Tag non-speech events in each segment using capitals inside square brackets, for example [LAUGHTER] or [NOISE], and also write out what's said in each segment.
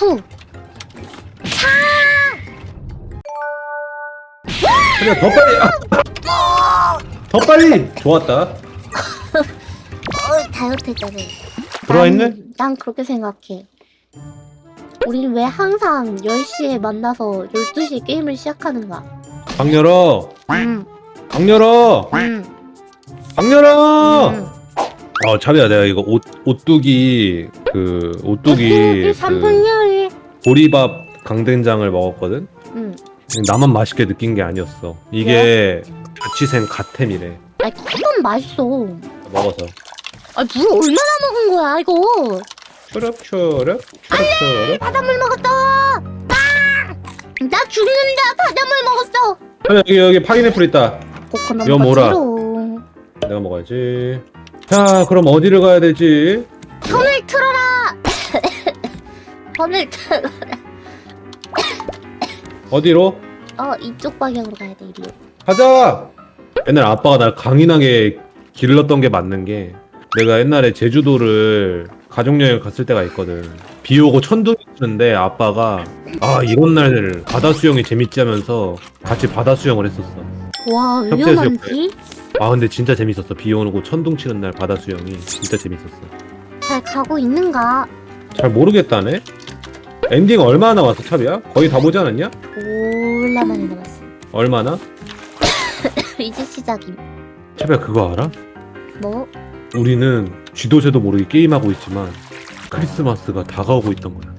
후. 그냥 더 빨리 아! 더 빨리 좋았다 어, 다이어트 했잖아. 들어와 있네? 난, 난 그렇게 생각해. 우리 왜 항상 10시에 만나서 12시에 게임을 시작하는가? 방 열어 응, 방 열어 응, 방 열어 응. 어 차비야 내가 이거 옷 오뚜기 그 오뚜기 그 3분 요리. 보리밥 강된장을 먹었거든 응. 나만 맛있게 느낀 게 아니었어 이게 자취생 갓템이래 아니, 그건 맛있어. 먹어서 아, 물 얼마나 먹은 거야, 이거? 추럽추럽 추럽추럽 바닷물 먹었다! 아! 나 죽는다! 바닷물 먹었어! 차비야 여기 여기 파인애플 있다 코코넛 이거 뭐라? 내가 먹어야지 자 그럼 어디를 가야 되지 편을 틀어 라! 편을 틀어. 어디로 어, 이쪽 방향으로 가야 돼, 이리로. 가자 옛날 아빠가 날 강인하게 길렀던 게 맞는 게 내가 옛날에 제주도를 가족여행 갔을 때가 있거든 비 오고 천둥이 치는데 아빠가 아 이런 날 바다 수영이 재밌지 하면서 같이 바다 수영을 했었어 와, 위험한지? 아 근데 진짜 재밌었어 비 오고 천둥 치는 날 바다 수영이 진짜 재밌었어 잘 가고 있는가? 잘 모르겠다네 엔딩 얼마나 남았어 차비야? 거의 다 보지 않았냐? 졸라 많이 남았어. 얼마나? [COUGHS] 이제 시작임. 차비야 그거 알아? 뭐? 우리는 쥐도 새도 모르게 게임하고 있지만 크리스마스가 다가오고 있던 거야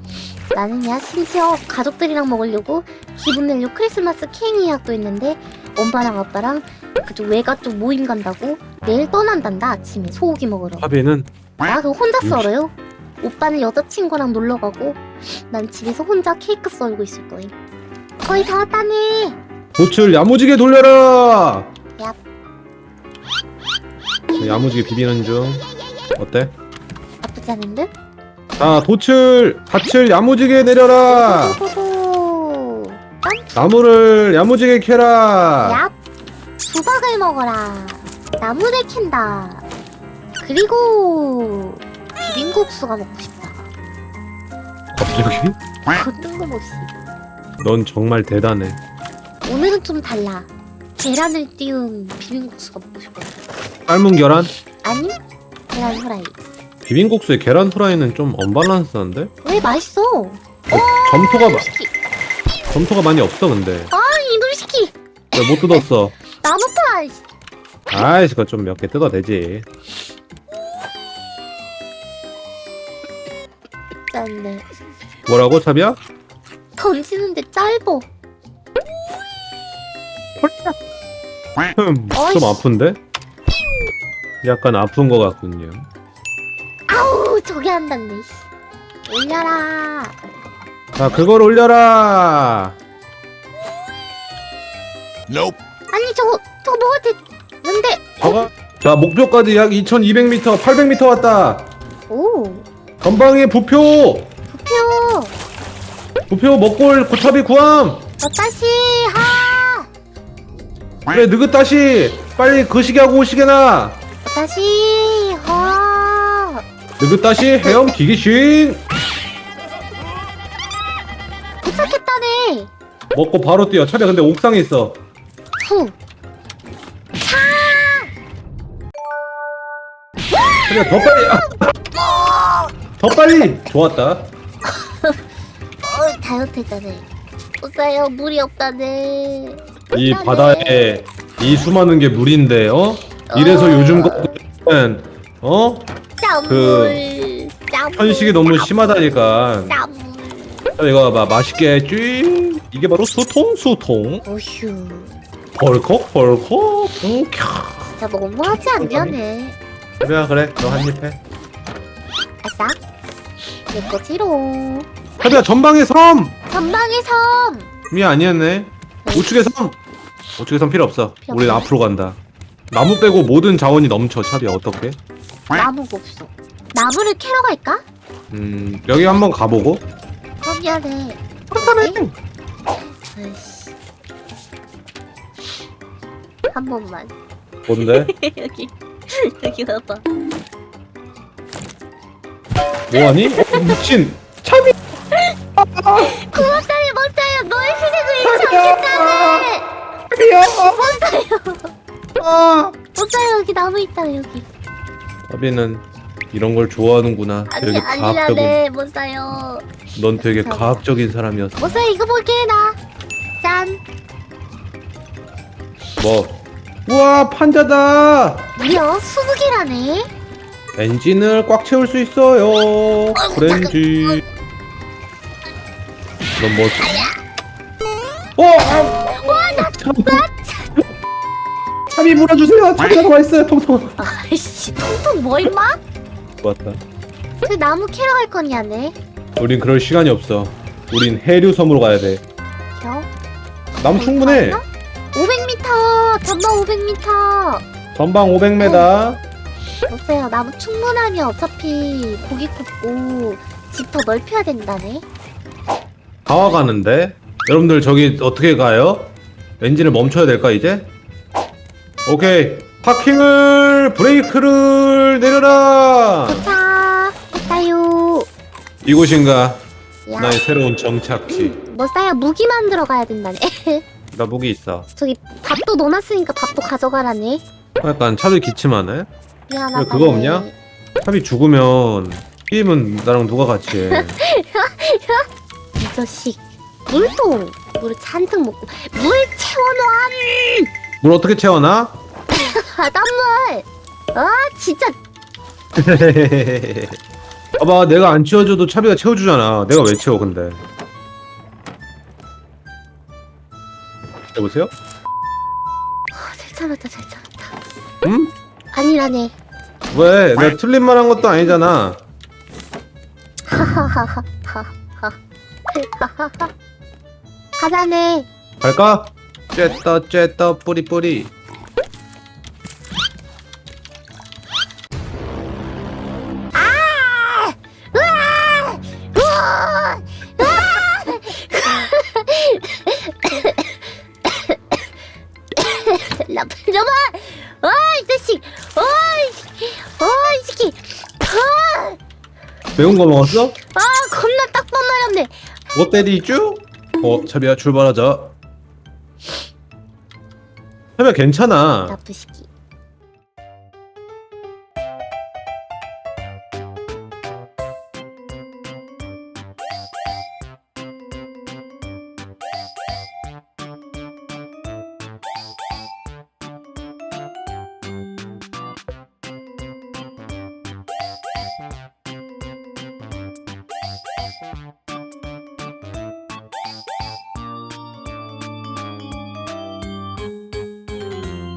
나는 야 심지어 가족들이랑 먹으려고 기분 내려 크리스마스 케이크 예약도 했는데 엄마랑 아빠랑 그쪽 외가 쪽 모임 간다고 내일 떠난단다 아침에 소고기 먹으러 차비는 나 그거 혼자. 썰어요 오빠는 여자친구랑 놀러 가고 난 집에서 혼자 케이크 썰고 있을 거임. 거의 다 왔다네. 도출 야무지게 돌려라! 얍. 야무지게 비비는 중. 어때? 나쁘지 않은데? 자 도출 밭을 야무지게 내려라! 나무를 야무지게 캐라! 얍. 수박을 먹어라. 나무를 캔다. 그리고 비빔국수가 먹고 싶다 갑자기? 그 뜬금없이. 넌 정말 대단해. 오늘은 좀 달라. 계란을 띄운 비빔국수가 먹고 싶어 삶은 계란? 아니 계란 후라이. 비빔국수에 계란 후라이는 좀 언밸런스한데? 왜 맛있어? 점토가 마- 점토가 많이 없어 근데. 아 이놈 시키. 왜 못 뜯었어? [LAUGHS] 나무파 아이씨. 그거 좀 몇 개 뜯어내지. 짠네 뭐라고 차비야? 던지는데 짧어. 흠, 어이씨. 좀 아픈데? 약간 아픈 것 같군요. 아우 저게 한단네 씨. 올려라. 자 그걸 올려라! 아니 저거 저거 먹어도 되는데? 저거? 자 목표까지 약 2200m 800m 왔다. 오. 전방에 부표 부표 올 고차비 구함! 어따시 하! 그래 느긋다시! 빨리 거시기하고 오시게나! 어따시 하! 느긋다시 헤엄 기기신 도착했다네! 먹고 바로 뛰어. 차비 근데 옥상에 있어. 후! 차비야 더 빨리! 아! 더 빨리! 좋았다. 어, 다이어트 했다네. 오사요 물이 없다네. 이 없다네. 바다에 이 수많은 게 물인데 어? 이래서 어. 요즘 것들은 어? 짠물. 그 짠물. 현식이 너무 심하다니까. 짠물. 자, 이거 봐 맛있게 쥐 이게 바로 수통 수통. 오휴. 벌컥 벌컥. 응 캬. 진짜 너무하지 않냐네. 그래 그래. 너 한 입 해. 아싸. 내 거지롱 차비야 전방의 섬! 전방의 섬! 이 아니었네. 우측의 섬! 우측의 섬 필요 없어. 필요 우리 없어. 앞으로 간다. 나무 빼고 모든 자원이 넘쳐 차비야. 어떻게 나무가 없어. 나무를 캐러 갈까? 음 여기 한번 가보고. 어 미안해. 그렇다네. 아이씨. 한 번만. 뭔데? [LAUGHS] 여기. 여기 봐봐. 뭐하니? 어, 미친. 차비 고맙다니 못사요 너의 희생을 잊지 않겠다네 못사요 아, 못사요 여기 나무 있다 여기 아비는 이런 걸 좋아하는구나. 아니 과학적인. 아니라네 못사요 넌 되게 감사합니다. 과학적인 사람이었어. 못사요 이거 볼게 나짠 뭐 우와 판자다. 뭐야 수북이라네 엔진을 꽉 채울 수 있어요. 프렌지. 넌 뭐? 어, 아, 참. 참이 물어주세요. 참자가 맛있어요. 통통. 아이씨 통통 뭐 임마? 맞다. 저 나무 캐러 갈 거냐네 우린 그럴 시간이 없어. 우린 해류 섬으로 가야 돼. 겨? 나무 충분해. 500m 전방 500m 전방 500m. 보세요 나무 충분하면 어차피 고기 굽고 집 더 넓혀야 된다네 가와 가는데. 여러분들 저기 어떻게 가요? 엔진을 멈춰야 될까 이제? 오케이. 파킹을 브레이크를 내려라. 도착 했다요 이곳인가? 야 나의 새로운 정착지. 뭐 싸야 무기 만 들어 가야 된다네 [LAUGHS] 나 무기 있어. 저기 밥도 넣어놨으니까 밥도 가져가라네 약간 차비 기침하네. 미안하다 왜 그거 없냐? 차비 죽으면 게임은 나랑 누가 같이 해? [LAUGHS] 이 자식. 물도 물을 잔뜩 먹고 물 채워놓은 물 어떻게 채워놔? [LAUGHS] 바닷물. 아 진짜. [LAUGHS] 봐봐 내가 안 채워줘도 차비가 채워주잖아. 내가 왜 채워 근데? 여보세요? 아, 잘 참았다 잘 참았다. 응? 아니라네. 왜? 내가 틀린 말 한 것도 아니잖아. [LAUGHS] 하하하하하 하하하 [LAUGHS] 가자네 갈까? 쬐떠 쬐떠 뿌리 뿌리 우와! 나쁜 놈아! 아, 이 자식! 아, 이, 아, 이 새끼! 아, 매운 거 먹었어? 아, 겁나 딱밤 마렵네. 뭐 때리쭈? 어 차비야 출발하자 차비야 괜찮아 새끼.